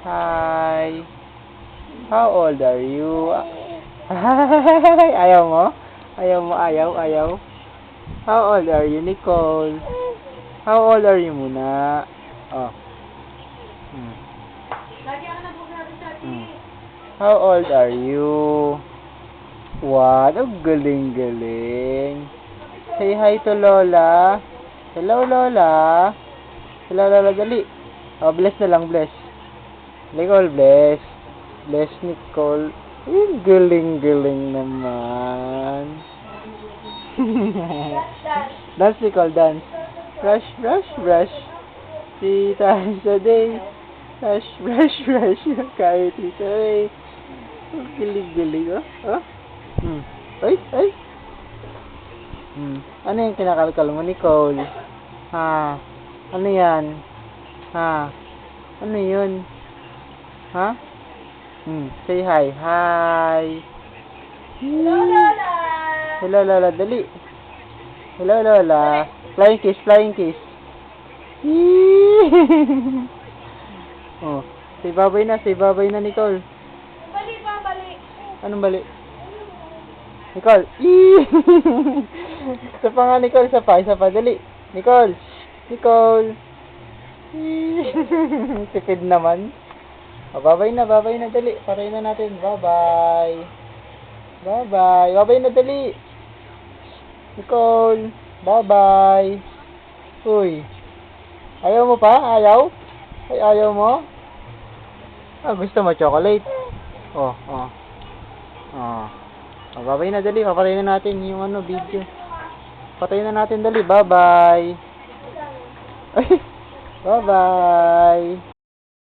Hi. How old are you? ayaw mo? Ayaw mo, ayaw, ayaw. How old are you, Nicole? How old are you muna? Oh. Hmm. Hmm. How old are you? Wow, ang galing-galing. Say hi to Lola. Hello, Lola. Hello, Lola, dali. Oh, bless na lang, bless. Nicole, bless. Bless, Nicole. Ang galing-galing naman. dance, Nicole, dance. Brush, brush, brush. Three times a day. Brush, brush, brush. Kahit ito eh. Ang galing-galing, oh. Oh. Hmm. Ay, ay. Hmm. Ano yung kinakalkal mo, Nicole? Ha? Ano yan? Ha? Ano yun? Ha? Hmm. Say hi. Hi. Hello, Lola! Hello, Lola. Dali. Hello, Lola. Flying kiss, flying kiss. oh. Say babay na, say babay na, Nicole. Bali pa, bali. Anong bali? Nicole. Isa pa nga, Nicole. Isa pa, isa pa. Dali. Nicole. Nicole. Tipid naman. Babay na, babay na. Dali. Paray na natin. Bye-bye. Bye-bye. Babay na, dali. Nicole. Bye-bye. Uy. Ayaw mo pa? Ayaw? Ay, ayaw mo? Ah, gusto mo chocolate? Oh, oh. Oh. Oh, babay na dali. Papatay na natin yung ano, video. Patay na natin dali. Bye-bye. Bye-bye.